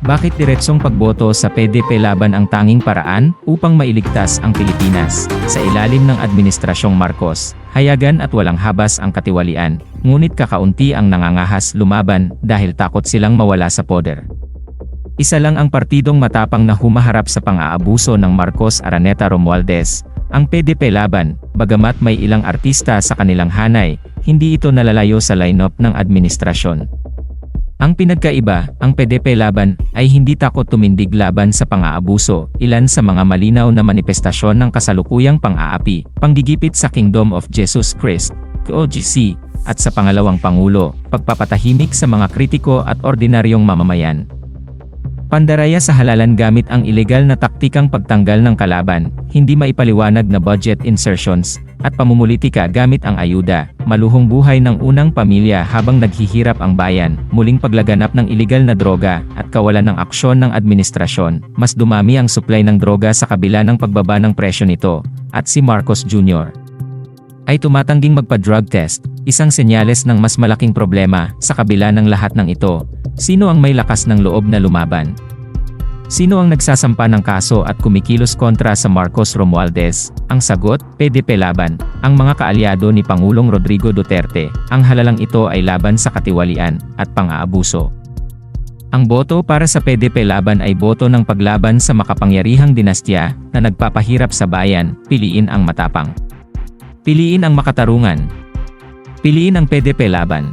Bakit diretsong pagboto sa PDP laban ang tanging paraan upang mailigtas ang Pilipinas sa ilalim ng Administrasyong Marcos? Hayagan at walang habas ang katiwalian, ngunit kakaunti ang nangangahas lumaban dahil takot silang mawala sa poder. Isa lang ang partidong matapang na humaharap sa pang-aabuso ng Marcos Araneta Romualdez, ang PDP Laban, bagamat may ilang artista sa kanilang hanay, hindi ito nalalayo sa lineup ng administrasyon. Ang pinagkaiba, ang PDP Laban, ay hindi takot tumindig laban sa pang-aabuso, ilan sa mga malinaw na manifestasyon ng kasalukuyang pang-aapi, panggigipit sa Kingdom of Jesus Christ, KOGC, at sa pangalawang Pangulo, pagpapatahimik sa mga kritiko at ordinaryong mamamayan. Pandaraya sa halalan gamit ang ilegal na taktikang pagtanggal ng kalaban, hindi maipaliwanag na budget insertions, at pamumulitika gamit ang ayuda, maluhong buhay ng unang pamilya habang naghihirap ang bayan, muling paglaganap ng ilegal na droga, at kawalan ng aksyon ng administrasyon, mas dumami ang supply ng droga sa kabila ng pagbaba ng presyo nito, at si Marcos Jr. ay tumatangging magpa-drug test, isang senyales ng mas malaking problema, sa kabila ng lahat ng ito, Sino ang may lakas ng loob na lumaban? Sino ang nagsasampa ng kaso at kumikilos kontra sa Marcos Romualdez? Ang sagot, PDP laban, ang mga kaalyado ni Pangulong Rodrigo Duterte. Ang halalang ito ay laban sa katiwalian at pang-aabuso. Ang boto para sa PDP laban ay boto ng paglaban sa makapangyarihang dinastya na nagpapahirap sa bayan, piliin ang matapang. Piliin ang makatarungan. Piliin ang PDP laban.